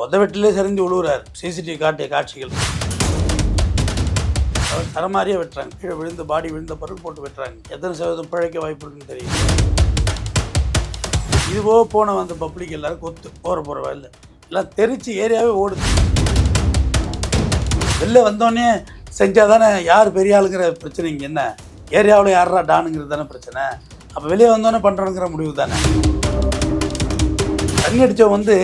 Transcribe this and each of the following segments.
புதவெட்டிலே செறிஞ்சு விழுகிறார் CCTV காட்டிய காட்சிகள். அவர் தரமாரியே வெட்டுறாங்க. கீழே விழுந்து பாடி விழுந்த பொருள் போட்டு வெட்டுறாங்க. எத்தனை சதவீதம் பிழைக்க வாய்ப்பு இருக்குன்னு தெரியும் இதுவோ போன வந்த பப்ளிக் எல்லாரும் கொத்து. போகிற போகிற வேலை எல்லாம் தெரிச்சு ஏரியாவே ஓடுது. வெளில வந்தோடனே செஞ்சால் தானே யார் பெரிய ஆளுங்கிற பிரச்சனை இங்கே என்ன? ஏரியாவில் யாரா டானுங்கிறது தானே பிரச்சனை. அப்போ வெளியே வந்தோடனே பண்ணுறோங்கிற முடிவு தானே? தண்ணி அடித்தவன் வந்து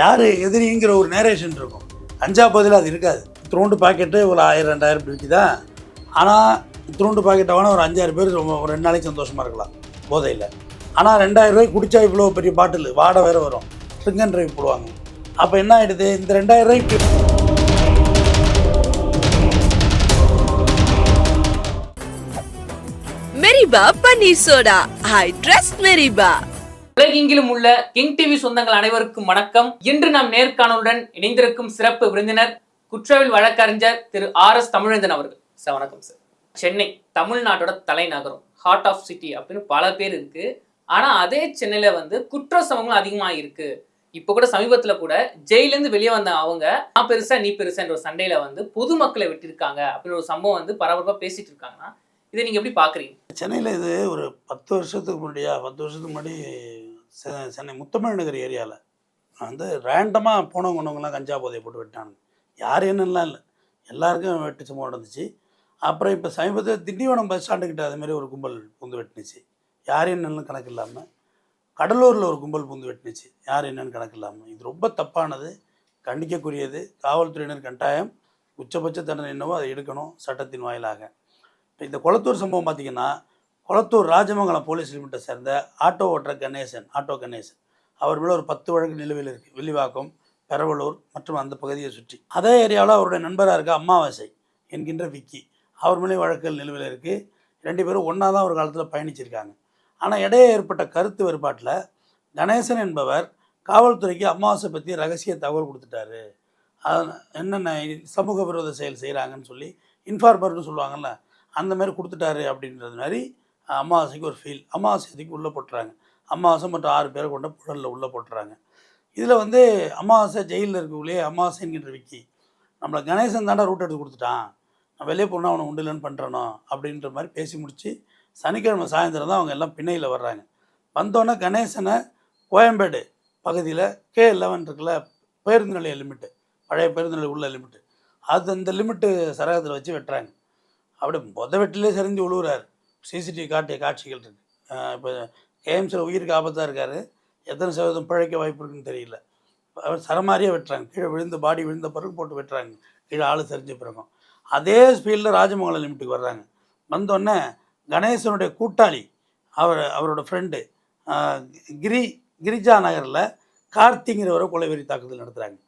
யார் எதிரிங்கிற ஒரு நேரேஷன் இருக்கும். அஞ்சா பதில் அது இருக்காது. இத்திரூண்டு பாக்கெட்டு ஒரு ஆயிரம் ரெண்டாயிரம் இப்படி விற்கிதா ஆனால் இத்திரூண்டு பாக்கெட்டை வேணால் ஒரு அஞ்சாறு பேர் ரொம்ப ஒரு ரெண்டு நாளைக்கு சந்தோஷமாக இருக்கலாம் போதையில். ஆனால் ரெண்டாயிரம் ரூபாய் குடிச்சா இவ்வளோ பெரிய பாட்டில் வாடை வேறு வரும். ட்ரிங்க் அண்ட் ட்ரைவ் போடுவாங்க. அப்போ என்ன ஆகிடுது இந்த ரெண்டாயிரம் ரூபாய்க்கு மெரிபா பன்னீர் சோடா ஐ ட்ரஸ்ட் மெரிபா உலகெங்கிலும் உள்ள கிங் டிவி சொந்தங்கள் அனைவருக்கும் வணக்கம். இன்று நாம் நேர்காணலுடன் இணைந்திருக்கும் சிறப்பு விருந்தினர் குற்றவியல் வழக்கறிஞர் திரு ஆர் எஸ் தமிழந்தன் அவர்கள். சார் வணக்கம் சார். சென்னை தமிழ்நாட்டோட தலைநகரம் ஹார்ட் ஆஃப் சிட்டி அப்படின்னு பல பேர் இருக்கு. ஆனா அதே சென்னையில வந்து குற்ற சமங்களும் அதிகமா இருக்கு. இப்போ கூட சமீபத்துல கூட ஜெயிலேருந்து வெளியே வந்த அவங்க நான் பெருசா நீ பெருசான்ற ஒரு சண்டையில வந்து பொதுமக்களை விட்டிருக்காங்க அப்படின்னு ஒரு சம்பவம் வந்து பரபரப்பா பேசிட்டு இருக்காங்கன்னா இதை நீங்கள் எப்படி பார்க்குறீங்க சென்னையில் இது ஒரு பத்து வருஷத்துக்கு முன்னாடியா பத்து வருஷத்துக்கு முன்னாடி செ- சென்னை முத்தமிழ் நகர் ஏரியாவில் வந்து ரேண்டமாக போனவங்க கொண்டவங்கலாம் கஞ்சா போதையை போட்டு வெட்டானுங்க யார் என்னெல்லாம் இல்லை. எல்லாருக்கும் வெட்டு சம்பவம் நடந்துச்சு. அப்புறம் இப்போ சமீபத்தில் திண்டிவனம் பஸ் ஸ்டாண்டுக்கிட்ட அது அதுமாதிரி ஒரு கும்பல் பூந்து வெட்டினுச்சு. யார் என்னன்னு கணக்கு இல்லாமல் கடலூரில் ஒரு கும்பல் பூந்து வெட்டினுச்சு. யார் என்னன்னு கணக்கு இல்லாமல் இது ரொம்ப தப்பானது கண்டிக்கக்கூடியது. காவல்துறையினர் கட்டாயம் உச்சபட்ச தண்டனை என்னவோ அதை எடுக்கணும் சட்டத்தின் வாயிலாக. இப்போ இந்த கொளத்தூர் சம்பவம் பார்த்தீங்கன்னா கொளத்தூர் ராஜமங்கலம் போலீஸ் லிமிட்டை சேர்ந்த ஆட்டோ ஓட்டுற கணேசன் ஆட்டோ கணேசன். அவர் மேலே ஒரு பத்து வழக்கு நிலுவையில் இருக்குது வில்லிவாக்கம் பெரவலூர் மற்றும் அந்த பகுதியை சுற்றி. அதே ஏரியாவில் அவருடைய நண்பராக இருக்க அமாவாசை என்கின்ற விக்கி. அவர் மேலே வழக்குகள் நிலுவையில் இருக்குது ரெண்டு பேரும் ஒன்றா தான் ஒரு காலத்தில் பயணிச்சிருக்காங்க. ஆனால் இடையே ஏற்பட்ட கருத்து வேறுபாட்டில் கணேசன் என்பவர் காவல்துறைக்கு அமாவாசை பற்றி ரகசிய தகவல் கொடுத்துட்டாரு. அது என்னென்ன சமூக விரோத செயல் செய்கிறாங்கன்னு சொல்லி இன்ஃபார்மர்னு சொல்லுவாங்கல்ல அந்த மாதிரி கொடுத்துட்டாரு அப்படின்றது மாதிரி அமாவாசைக்கு ஒரு ஃபீல் அமாவாசைக்கு உள்ளே போட்டுறாங்க. அமாவாசை மற்றும் ஆறு பேரை கொண்ட புழலில் உள்ளே போட்டுறாங்க. இதில் வந்து அமாவாசை ஜெயிலில் இருக்கக்குள்ளே அமாவாசை என்கின்ற விக்கி நம்மளை கணேசன் தாண்டா ரூட் எடுத்து கொடுத்துட்டான். நான் வெளியே போனால் அவனை உண்டு இல்லைன்னு பண்ணுறனோ அப்படின்ற மாதிரி பேசி முடித்து சனிக்கிழமை சாயந்தரம் தான் அவங்க எல்லாம் பிணையில் வர்றாங்க. வந்தோடனே கணேசனை கோயம்பேடு பகுதியில் கே லெவன் இருக்குல்ல பேருந்து நிலைய லிமிட்டு பழைய பேருந்து நிலைய உள்ள லிமிட்டு அது அந்த லிமிட்டு சரகத்தில் வச்சு வெட்டுறாங்க. அப்படி மொத வெட்டிலே சரிஞ்சு விழுவுறாரு சிசிடிவி காட்டிய காட்சிகள் இருக்குது இப்போ கேம்ஸில் உயிருக்கு ஆபத்தாக இருக்கார். எத்தனை சதவீதம் பிழைக்க வாய்ப்பு இருக்குன்னு தெரியல. அவர் சரமாரியாக வெட்டுறாங்க. கீழே விழுந்து பாடி விழுந்த பிறகு போட்டு வெட்டுறாங்க. கீழே ஆள் சரிஞ்ச பிறகும். அதே ஸ்பீடில் ராஜமங்கலம் லிமிட்டுக்கு வர்றாங்க. வந்தோடனே கணேசனுடைய கூட்டாளி அவர் அவரோட ஃப்ரெண்டு கிரி கிரிஜா நகரில் கார்த்திங்கிறவரை கொலைவெறி தாக்குதல் நடத்துகிறாங்க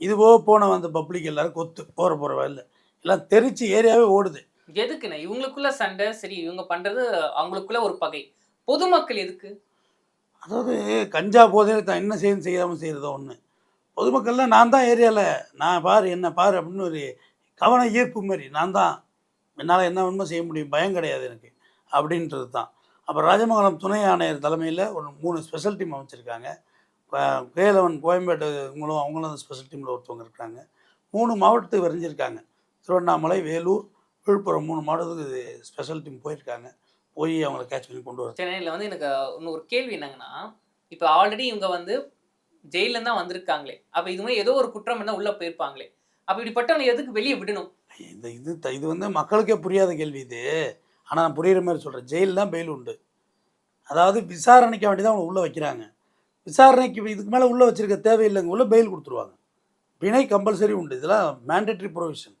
இதுவோ போன வந்த பப்ளிக் எல்லோரும் கொத்து. போகிற போகிற வேலை எல்லாம் தெரிச்சு ஏரியாவே ஓடுது. எதுக்குண்ணே? இவங்களுக்குள்ள சண்டை சரி இவங்க பண்றது அவங்களுக்குள்ள ஒரு பகை. பொதுமக்கள் எதுக்கு? அதாவது கஞ்சா போதையில் தான் என்ன செய்யணும் செய்யாமல் செய்கிறதோ ஒன்று பொதுமக்கள்லாம் நான் தான் ஏரியாவில் நான் பாரு என்ன பாரு அப்படின்னு ஒரு கவன ஈர்ப்பு மாதிரி. நான் தான். என்னால் என்ன உண்மை செய்ய முடியும். பயம் கிடையாது எனக்கு. அப்படின்றது தான். அப்புறம் ராஜமங்கலம் துணை ஆணையர் தலைமையில் ஒரு மூணு ஸ்பெஷல் டீம் அமைச்சிருக்காங்க. கேலவன் கோயம்பேடு இவங்களும் அவங்களும் ஸ்பெஷல் டீமில் ஒருத்தவங்க இருக்காங்க. மூணு மாவட்டத்துக்கு விரைஞ்சிருக்காங்க. திருவண்ணாமலை வேலூர் விழுப்புரம் மூணு மாவட்டத்துக்கு ஸ்பெஷல் டீம் போயிருக்காங்க. போய் அவங்கள கேட்ச் பண்ணி கொண்டு வர சென்னையில் வந்து எனக்கு ஒரு கேள்வி என்னங்கன்னா இப்போ ஆல்ரெடி இவங்க வந்து ஜெயில தான் வந்திருக்காங்களே. அப்போ இது மாதிரி ஏதோ ஒரு குற்றம் என்ன உள்ள போயிருப்பாங்களே. அப்போ இப்படிப்பட்டவங்க எதுக்கு வெளியே விடணும்? இந்த இது இது வந்து மக்களுக்கே புரியாத கேள்வி இது. ஆனால் நான் புரியுற மாதிரி சொல்கிறேன் ஜெயில் தான் பெயில் உண்டு. அதாவது விசாரணைக்கு வேண்டி தான் அவங்க உள்ளே வைக்கிறாங்க. விசாரணைக்கு இதுக்கு மேலே உள்ளே வச்சிருக்க தேவையில்லைங்க உள்ள பெயில் கொடுத்துருவாங்க. பிணை கம்பல்சரி உண்டு. இதெல்லாம் மேண்டேட்ரி ப்ரொவிஷன்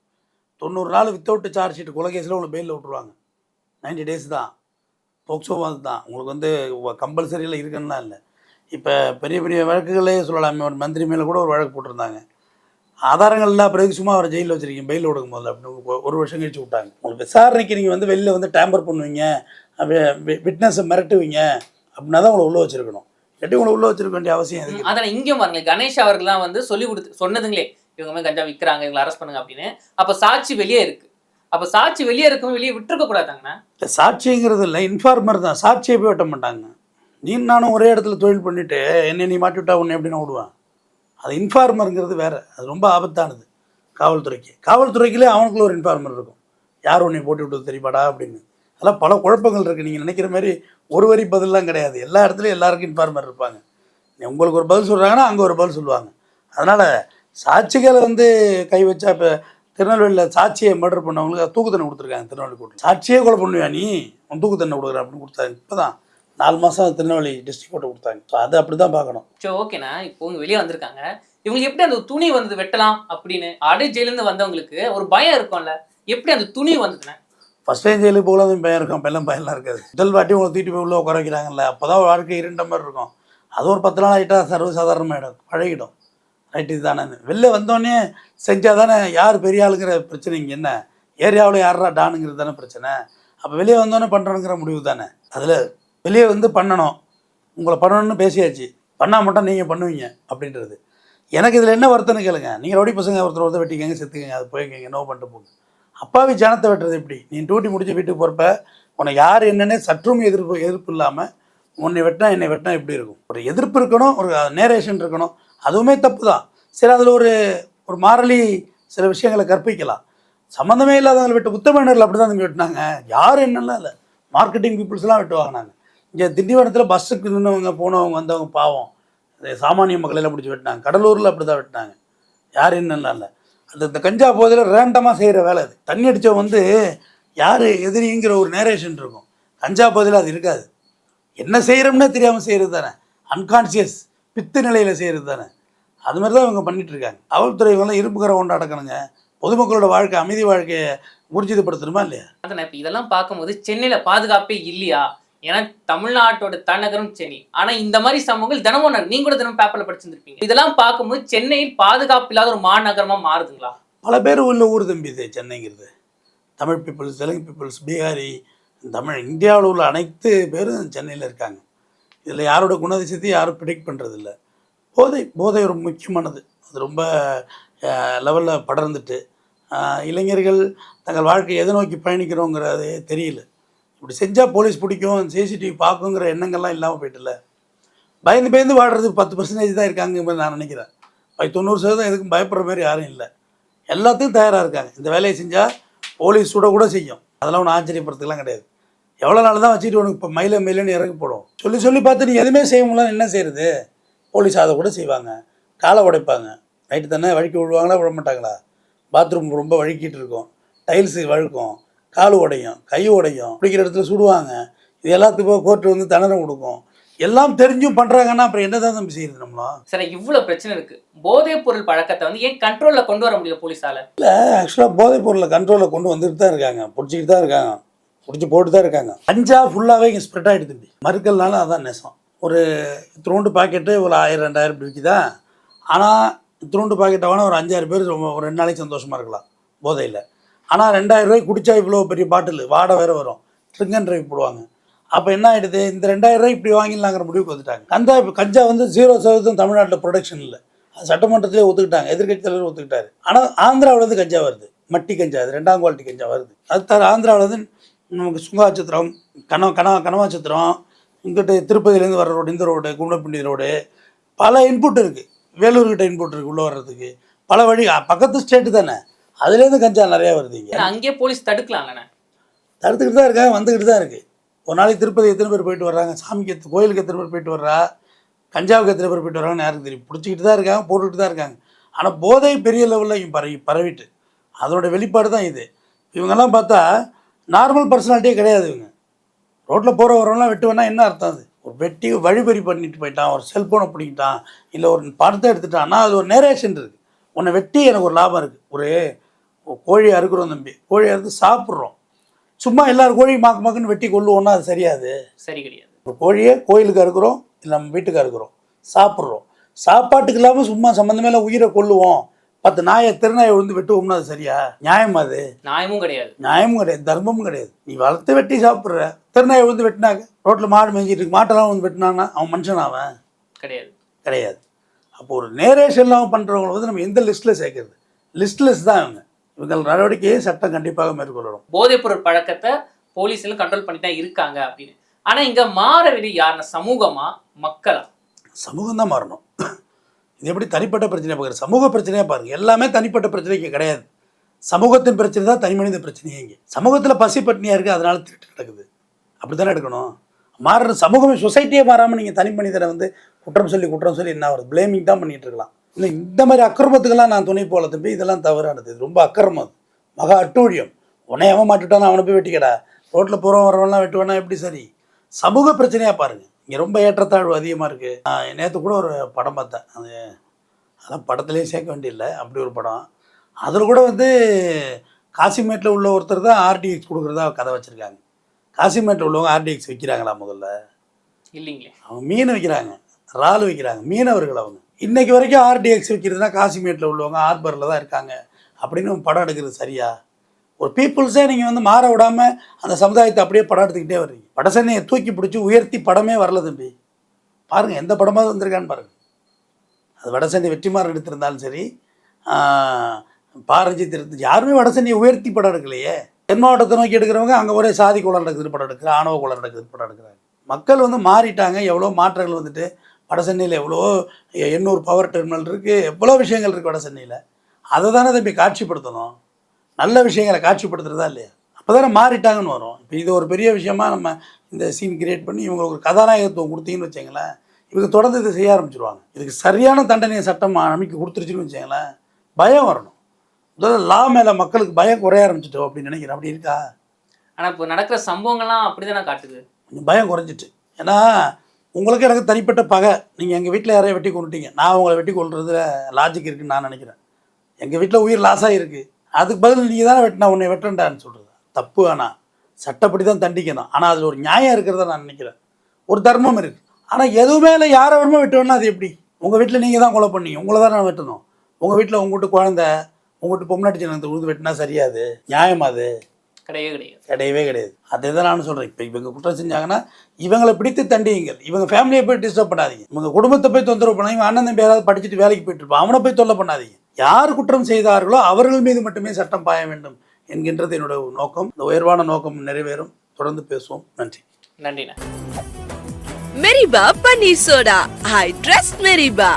தொண்ணூறு நாள் வித்தவுட் சார்ஜ் ஷீட் கொலகேஸில் உங்களை பெயிலில் விட்ருவாங்க 90 டேஸ் தான். போக்சோ தான். உங்களுக்கு வந்து கம்பல்சரியில் இருக்குன்னா இல்லை. இப்போ பெரிய பெரிய வழக்குகளே சொல்லலாமே. ஒரு மந்திரி மேலே கூட ஒரு வழக்கு போட்டிருந்தாங்க. ஆதாரங்கள் இல்லா பிறகு சும்மா அவரை ஜெயிலில் வச்சுருக்கீங்க. பெயில் விடுங்க முதல்ல அப்படின்னு ஒரு- வருஷம் கழிச்சு விட்டாங்க. உங்களுக்கு விசாரணைக்கு நீங்கள் வந்து வெளில வந்து டேம்பர் பண்ணுவீங்க. விட்னஸை மிரட்டுவீங்க. அப்படின்னா தான் உங்களை உள்ளே வச்சிருக்கணும். எப்படி உங்களை உள்ளே வச்சிருக்க வேண்டிய அவசியம் எதுக்கு? இங்கே பாருங்க. கணேஷ் அவர்கள்லாம் வந்து சொல்லி கொடுத்து சொன்னதுங்களே. இவங்க கஞ்சா விற்கிறாங்க இவங்களை அரெஸ்ட் பண்ணுங்க அப்படின்னு. அப்போ சாட்சி வெளியே இருக்கு. அப்போ சாட்சி வெளியே இருக்கும் வெளியே விட்டுருக்க கூடாதாங்கண்ணா. சாட்சிங்கிறது இல்லை இன்ஃபார்மர் தான். சாட்சியை போய் வெட்ட மாட்டாங்க. நீ நானும் ஒரே இடத்துல தொழில் பண்ணிட்டு என்னை நீ மாட்டி விட்டா உன்னை எப்படின்னு விடுவேன் அது இன்ஃபார்மருங்கிறது வேற. அது ரொம்ப ஆபத்தானது காவல்துறைக்கு. காவல்துறைக்குள்ளே அவனுக்குள்ள ஒரு இன்ஃபார்மர் இருக்கும். யார் உன்னை போட்டு விட்டது தெரியுமாடா அப்படின்னு. அதெல்லாம் பல குழப்பங்கள் இருக்குது நீங்கள் நினைக்கிற மாதிரி ஒரு வரி பதில்லாம் கிடையாது. எல்லா இடத்துலையும் எல்லாருக்கும் இன்ஃபார்மர் இருப்பாங்க. உங்களுக்கு ஒரு பதில் சொல்கிறாங்கன்னா அங்கே ஒரு பதில் சொல்லுவாங்க. அதனால் சாட்சிகளை வந்து கை வச்சா இப்போ திருநெல்வேலியில் சாட்சியை மர்டர் பண்ணவங்களுக்கு தூக்கு தண்டனை கொடுத்துருக்காங்க திருநெல்வேலி கோர்ட்டில் சாட்சியே கொலை பண்ணுவியா நீ? உன் தூக்கு தண்டனை கொடுக்குறேன் அப்படின்னு கொடுத்தாங்க. இப்போ தான் நாலு மாதம் திருநெல்வேலி டிஸ்ட்ரிக்ட் கோர்ட்டை கொடுத்தாங்க. ஸோ அது அப்படி தான் பார்க்கணும் சரி ஓகேண்ணா இப்போ இவங்க வெளியே வந்திருக்காங்க. இவங்களுக்கு எப்படி அந்த துணி வந்து வெட்டலாம் அப்படின்னு? அடை ஜெயிலிருந்து வந்தவங்களுக்கு ஒரு பயம் இருக்கும்ல. எப்படி அந்த துணி வந்ததுண்ணே ஃபஸ்ட் டைம் ஜெயிலுக்கு போகலாம் பயம் இருக்கும். அப்பெல்லாம் பயம்லாம் இருக்காது. முதல் வாட்டி உங்களை தூக்கிட்டு போய் உள்ள உட்கார வைக்கிறாங்கல்ல. அப்போ தான் வாழ்க்கை இருண்ட மாதிரி இருக்கும். அது ஒரு பத்து நாள் ஆகிட்டா சர்வசாதாரணமாகிடும் பழகிடும். ரைட்டு இதுதானே வெளில வந்தோடனே செஞ்சால் தானே யார் பெரிய ஆளுங்கிற பிரச்சனை இங்கே என்ன? ஏரியாவில் யாரா டானுங்கிறது தானே பிரச்சனை. அப்போ வெளியே வந்தோடனே பண்ணுறோங்கிற முடிவு தானே. அதில் வெளியே வந்து பண்ணணும். உங்களை பண்ணணும்னு பேசியாச்சு. பண்ணால் மட்டும் நீங்கள் பண்ணுவீங்க அப்படின்றது. எனக்கு இதில் என்ன வருத்தம்னு கேளுங்க. நீங்கள் ரவுடி பசங்க ஒருத்தர் ஒருத்தர் வெட்டிக்கங்க செத்துக்கங்க அது போய்க்கங்க நோ பண்ணிட்டு போங்க. அப்பாவி ஜனத்தை வெட்டுறது எப்படி? நீ டியூட்டி முடிச்சு வீட்டுக்கு போகிறப்ப உன்னை யார் என்னென்ன சற்றும் எதிர்ப்பு எதிர்ப்பு இல்லாமல் உன்னை வெட்டினா என்னை வெட்டினா எப்படி இருக்கும்? ஒரு எதிர்ப்பு இருக்கணும் ஒரு நேரேஷன் இருக்கணும். அதுவுமே தப்பு தான் சரி அதில் ஒரு ஒரு மாறலி சில விஷயங்களை கற்பிக்கலாம். சம்மந்தமே இல்லாதவங்களை விட்டு உத்தமனர்கள் அப்படி தான் வெட்டினாங்க. யார் என்னெல்லாம் இல்லை. மார்க்கெட்டிங் பீப்புள்ஸ்லாம் வெட்டுவாங்க நாங்கள் இங்கே திண்டிவனத்தில் பஸ்ஸுக்கு நின்றவங்க போனவங்க வந்தவங்க பாவம். சாமானிய மக்களெல்லாம் பிடிச்சி வெட்டினாங்க. கடலூரில் அப்படி தான் வெட்டினாங்க. யார் என்னெல்லாம் இல்லை. அந்த இந்த கஞ்சா போதில் ரேண்டமாக செய்கிற வேலை அது. தண்ணி அடித்தவன் வந்து யார் எதிரிங்கிற ஒரு நேரேஷன் இருக்கும். கஞ்சா போதையில் அது இருக்காது. என்ன செய்கிறோம்னே தெரியாமல் செய்கிறது தானே. அன்கான்சியஸ் பித்து நிலையில் செய்கிறது தானே? அது மாதிரி தான் இவங்க பண்ணிட்டு இருக்காங்க காவல்துறை இவங்கெல்லாம் இரும்புக்கரை கொண்டு அடக்கணுங்க பொதுமக்களோட வாழ்க்கை அமைதி வாழ்க்கையை ஊர்ஜிதப்படுத்தணுமா இல்லையா? அதான் இப்போ இதெல்லாம் பார்க்கும்போது சென்னையில பாதுகாப்பே இல்லையா? ஏன்னா தமிழ்நாட்டோட தலைநகரம் சென்னை. ஆனா இந்த மாதிரி சம்பவங்கள் தினமும் நீங்க கூட தினம் பேப்பர்ல படிச்சிருந்திருப்பீங்க. இதெல்லாம் பார்க்கும்போது சென்னையில் பாதுகாப்பு இல்லாத ஒரு மாநகரமா மாறுதுங்களா? பல பேர் உள்ள ஊர் தம்பி இது சென்னைங்கிறது. தமிழ் பீப்புள்ஸ் தெலுங்கு பீப்புள்ஸ் பீகாரி தமிழ் இந்தியாவில் உள்ள அனைத்து பேரும் சென்னையில் இருக்காங்க. இதில் யாரோட குணாதிசயத்தையும் யாரும் ப்ரிடிக்ட் பண்ணுறதில்ல போதை போதை ஒரு முக்கியமானது. அது ரொம்ப லெவலில் படர்ந்துட்டு இளைஞர்கள் தங்கள் வாழ்க்கையை எதை நோக்கி பயணிக்கிறோங்கிறதே தெரியல. இப்படி செஞ்சால் போலீஸ் பிடிக்கும் சிசிடிவி பார்க்குங்கிற எண்ணங்கள்லாம் இல்லாமல் போயிட்டுல பயந்து பயந்து வாடுறது பத்து பர்சன்டேஜ் தான் இருக்காங்க நான் நினைக்கிறேன். பை தொண்ணூறு சதவீதம் எதுக்கும் பயப்படுற மாதிரி யாரும் இல்லை. எல்லாத்துக்கும் தயாராக இருக்காங்க. இந்த வேலையை செஞ்சால் போலீஸ் சுட கூட செய்யும். அதெல்லாம் ஒன்றும் ஆச்சரியப்படுறதுக்கெல்லாம் கிடையாது. எவ்வளோ நாள் தான் வச்சுட்டு உனக்கு இப்போ மயில மயிலன்னு இறங்கி போடும் சொல்லி சொல்லி பார்த்து நீ எதுவுமே செய்ய முடியல என்ன செய்யறது? போலீஸ் அதை கூட செய்வாங்க. காலை உடைப்பாங்க. நைட்டு தானே வழுக்கி விழுவாங்களா விட மாட்டாங்களா? பாத்ரூம் ரொம்ப வழுக்கிட்டு இருக்கும். டைல்ஸு வழுக்கும். கால் உடையும் கை உடையும். பிடிக்கிற இடத்துல சுடுவாங்க. இது எல்லாத்துக்கும் கோர்ட்டு வந்து தண்டனை கொடுக்கும். எல்லாம் தெரிஞ்சும் பண்ணுறாங்கன்னா அப்புறம் என்ன தான் தம்பி செய்யுது நம்மளும் சரி இவ்வளவு பிரச்சனை இருக்கு. போதைப் பொருள் பழக்கத்தை வந்து ஏன் கண்ட்ரோல்ல கொண்டு வர முடியல போலீஸால? ஆக்சுவலாக போதைப் பொருளை கண்ட்ரோலில் கொண்டு வந்துட்டு தான் இருக்காங்க. பிடிச்சிக்கிட்டு தான் இருக்காங்க. பிடிச்சி போட்டு தான் இருக்காங்க. கஞ்சா ஃபுல்லாகவே இங்கே ஸ்ப்ரெட் ஆகிடுது தம்பி மறுக்கல்னால அதான் நெசம். ஒரு இத்திரோண்டு பாக்கெட்டு ஒரு ஆயிரம் ரெண்டாயிரம் இப்படி விற்கிதா ஆனால் இத்திரோண்டு பாக்கெட்டை வேணால் ஒரு அஞ்சாயிரம் பேர் ரொம்ப ஒரு ரெண்டு நாளைக்கு சந்தோஷமாக இருக்கலாம் போதையில். ஆனால் ரெண்டாயிரம் ரூபாய் குடிச்சா இவ்வளோ பெரிய பாட்டில் வாடை வேறு வரும். ட்ரிங்க் அண்ட் ட்ரைவ் போடுவாங்க. அப்போ என்ன ஆகிடுது இந்த ரெண்டாயிரம் ரூபாய் இப்படி வாங்கிடலாங்கிற முடிவுக்கு வந்துட்டாங்க. கஞ்சா கஞ்சா வந்து ஜீரோ சதவீதம் தமிழ்நாட்டில் ப்ரொடக்ஷன் இல்லை. அது சட்டமன்றத்திலே ஒத்துக்கிட்டாங்க. எதிர்கட்சி தலைவர் ஒத்துக்கிட்டாரு. ஆனால் ஆந்திராவிலேருந்து கஞ்சா வருது. மட்டி கஞ்சா அது ரெண்டாம் குவாலிட்டி கஞ்சா வருது. அது தர ஆந்திராவிலேருந்து நமக்கு சுங்காச்சத்திரம் கனவ கனவா கனவாச்சத்திரம் இங்கிட்டு திருப்பதியிலேருந்து வர ரோடு இந்த ரோடு குண்டப்பிண்டி ரோடு பல இன்புட் இருக்குது வேலூர்கிட்ட இன்புட் இருக்குது உள்ளே வர்றதுக்கு. பல வழி பக்கத்து ஸ்டேட்டு தானே. அதுலேருந்து கஞ்சா நிறையா வருது இங்கே. அங்கேயே போலீஸ் தடுக்கலாம்லண்ணே தடுத்துக்கிட்டு தான் இருக்காங்க வந்துக்கிட்டு தான் இருக்குது ஒரு நாளைக்கு திருப்பதி எத்தனை பேர் போயிட்டு வர்றாங்க? சாமிக்கு எத்த கோயிலுக்கு எத்தனை பேர் போயிட்டு வர்றா? கஞ்சாவுக்கு எத்தனை பேர் போயிட்டு வர்றாங்கன்னு யாருக்கு தெரியும். பிடிச்சிக்கிட்டு தான் இருக்காங்க போட்டுக்கிட்டு தான் இருக்காங்க. ஆனால் போதை பெரிய லெவலில் இங்கே பரவி பரவிட்டு. அதோட வெளிப்பாடு தான் இது. இவங்கெல்லாம் பார்த்தா நார்மல் பர்சனாலிட்டியே கிடையாது இவங்க. ரோட்டில் போகிற வரவங்களாம் வெட்டுவேன்னா என்ன அர்த்தம் அது? ஒரு வெட்டி வழிபறி பண்ணிட்டு போயிட்டான் ஒரு செல்ஃபோனை பிடிக்கிட்டான் இல்லை ஒரு படத்தை எடுத்துட்டான்னா அது ஒரு நேரேஷன் இருக்குது உன்னை வெட்டி எனக்கு ஒரு லாபம் இருக்குது ஒரு கோழி அறுக்கிறோம் தம்பி. கோழி அறுத்து சாப்பிட்றோம். சும்மா எல்லாரும் கோழி மாக்கு மாக்குன்னு வெட்டி கொள்ளுவோம்னா அது சரியாது. சரி கிடையாது. ஒரு கோழியை கோயிலுக்கு அறுக்கிறோம் இல்லை நம்ம வீட்டுக்கு அறுக்கிறோம். சாப்பிட்றோம். சாப்பாட்டுக்கு இல்லாமல் சும்மா சம்மந்தமே இல்லை உயிரை கொல்லுவோம். பத்து நாயை திருநாயை விழுந்து வெட்டுவோம்னா அது சரியா? நியாயம் அது? நியாயமும் கிடையாது. நியாயமும் கிடையாது தர்மமும் கிடையாது. நீ வளர்த்து வெட்டி சாப்பிட்ற. திருநாயை விழுந்து வெட்டினாக்க ரோட்டில் மாடு மேய்ஞ்சிட்டு இருக்கு. மாட்டெல்லாம் வந்து வெட்டினான்னா அவன் மனுஷன் அவன்? கிடையாது. கிடையாது. அப்போ ஒரு நேரேஷன்லாம் பண்ணுறவங்களை வந்து நம்ம எந்த லிஸ்ட்டில் சேர்க்கறது. லிஸ்ட்லெஸ் தான் இவங்க. இவங்கள் நடவடிக்கையை சட்டம் கண்டிப்பாக மேற்கொள்ளணும். போதைப் பொருள் பழக்கத்தை போலீஸ்ல கண்ட்ரோல் பண்ணி தான் இருக்காங்க அப்படின்னு. ஆனா இங்க மாற வேண்டிய யாருன்னா சமூகமா? மக்களா? சமூகம் தான் மாறணும். இது எப்படி தனிப்பட்ட பிரச்சனையாக பார்க்குற சமூக பிரச்சனையாக பாருங்கள் எல்லாமே தனிப்பட்ட பிரச்சனைக்கு கிடையாது. சமூகத்தின் பிரச்சனை தான் தனி மனித பிரச்சனையே இங்கே. சமூகத்தில் பசி பட்டினியாக இருக்குது அதனால திருட்டு நடக்குது அப்படி தானே எடுக்கணும்? மாறுற சமூகமே சொசைட்டியே மாறாமல் நீங்கள் தனி மனிதனை வந்து குற்றம் சொல்லி குற்றம் சொல்லி என்ன வருது பிளேமிங் தான் பண்ணிட்டு இருக்கலாம். இல்லை இந்த மாதிரி அக்கிரமத்துக்கெல்லாம் நான் துணை போல தம்பி. இதெல்லாம் தவறானது. இது ரொம்ப அக்கிரமம் அது. மகா அட்டூழியம். உன்னை அவன் மாட்டுட்டான் அவனை போய் வெட்டிக்கடா. ரோட்டில் போகிறவன் வரவன்லாம் வெட்டுவானா எப்படி சரி? சமூக பிரச்சனையாக பாருங்கள் இங்கே ரொம்ப ஏற்றத்தாழ்வு அதிகமாக இருக்குது நேற்று கூட ஒரு படம் பார்த்தேன். அது அதெல்லாம் படத்துலேயே சேர்க்க வேண்டியதில்லை அப்படி ஒரு படம். அதில் கூட வந்து காசிமேட்டில் உள்ள ஒருத்தர் தான் ஆர்டிஎக்ஸ் கொடுக்குறதா கதை வச்சுருக்காங்க. காசிமேட்டில் உள்ளவங்க ஆர்டிஎக்ஸ் விற்கிறாங்களா முதல்ல? இல்லைங்களே. அவங்க மீன் விற்கிறாங்க இறால் விற்கிறாங்க மீனவர்கள் அவங்க. இன்னைக்கு வரைக்கும் ஆர்டிஎக்ஸ் விற்கிறதுனா காசிமேட்டில் உள்ளவங்க ஹார்பரில் தான் இருக்காங்க. அப்படின்னு படம் எடுக்கிறது சரியா? ஒரு பீப்புள்ஸே நீங்கள் வந்து மாற விடாமல் அந்த சமுதாயத்தை அப்படியே படம் எடுத்துக்கிட்டே வர்றீங்க. படசென்னையை தூக்கி பிடிச்சி உயர்த்தி படமே வரல தம்பி. பாருங்கள் எந்த படமாக வந்திருக்கான்னு பாருங்கள் அது வடசென்னை வெற்றிமாறன் எடுத்திருந்தாலும் சரி பாரஞ்சித் எடுத்து யாருமே வடசென்னையை உயர்த்தி படம் எடுக்கலையே. தென் மாவட்டத்தை நோக்கி எடுக்கிறவங்க அங்கே ஒரே சாதி குளம் நடக்குது படம் எடுக்கிற ஆணவ குளம் நடக்குது படம் எடுக்கிறாங்க. மக்கள் வந்து மாறிட்டாங்க எவ்வளோ மாற்றங்கள் வந்துட்டு வடசென்னையில் எவ்வளோ எண்ணூறு பவர் டெர்மினல் இருக்குது எவ்வளோ விஷயங்கள் இருக்குது வடசென்னையில். அதை தானே தம்பி காட்சிப்படுத்தணும். நல்ல விஷயங்களை காட்சிப்படுத்துறதா இல்லையா? அப்போ தானே மாறிட்டாங்கன்னு வரும். இப்போ இது ஒரு பெரிய விஷயமா நம்ம இந்த சீன் கிரியேட் பண்ணி இவங்க ஒரு கதாநாயகத்துவம் கொடுத்தீங்கன்னு வச்சுங்களேன் இவங்க தொடர்ந்து இதை செய்ய ஆரம்பிச்சிருவாங்க. இதுக்கு சரியான தண்டனையை சட்டம் அமைக்க கொடுத்துருச்சுன்னு வச்சுங்களேன் பயம் வரணும். முதல்ல லா மேலே மக்களுக்கு பயம் குறைய ஆரம்பிச்சிட்டோம் அப்படின்னு நினைக்கிறேன். அப்படி இருக்கா? ஆனா இப்போ நடக்கிற சம்பவங்கள்லாம் அப்படிதானே காட்டுது. கொஞ்சம் பயம் குறைஞ்சிட்டு. ஏன்னா உங்களுக்கு எனக்கு தனிப்பட்ட பகை. நீங்கள் எங்கள் வீட்டில் யாரையும் வெட்டி கொண்டுட்டீங்க நான் உங்களை வெட்டி கொள்றதுல லாஜிக் இருக்குன்னு நான் நினைக்கிறேன். எங்கள் வீட்டில் உயிர் லாஸாக இருக்குது அதுக்கு பதில் நீங்கள் தானே வெட்டினா உன்னை வெட்டண்டான்னு சொல்கிறது தப்பு ஆனால் சட்டப்படி தான் தண்டிக்கணும். ஆனால் அதில் ஒரு நியாயம் இருக்கிறத நான் நினைக்கிறேன். ஒரு தர்மம் இருக்குது ஆனால் எதுவுமே இல்லை யாரை வேணுமோ வெட்டுவேன்னா அது எப்படி? உங்கள் வீட்டில் நீங்கள் தான் கொலை பண்ணீங்க. உங்களை தான் நான் வெட்டணும். உங்கள் வீட்டில் உங்கள் வீட்டு குழந்தை உங்கள் வீட்டு பொம்னாட்டி சின்னத்தை உழுது வெட்டினா சரியாது. நியாயமா அது. கிடையவே கிடையாது. கிடையவே கிடையாது. அதே தான் நானும் சொல்கிறேன் இப்போ இவங்க குற்றம் செஞ்சாங்கன்னா இவங்களை பிடித்து தண்டியுங்கள். இவங்க ஃபேமிலியை போய் டிஸ்டர்ப் பண்ணாதீங்க. இவங்க குடும்பத்தை போய் தொந்தரவு பண்ணாதீங்க. அண்ணன் தம்பி யாராவது படிச்சுட்டு வேலைக்கு போயிட்டு இருப்பான். அவனை போய் தொல்லை பண்ணாதீங்க. யார் குற்றம் செய்தார்களோ அவர்கள் மீது மட்டுமே சட்டம் பாய வேண்டும் என்கின்றது என்னோட நோக்கம். இந்த உயர்வான நோக்கம் நிறைவேறும். தொடர்ந்து பேசுவோம். நன்றி. நன்றிண்ணா. Meriba Paneer Soda. I trust Meriba.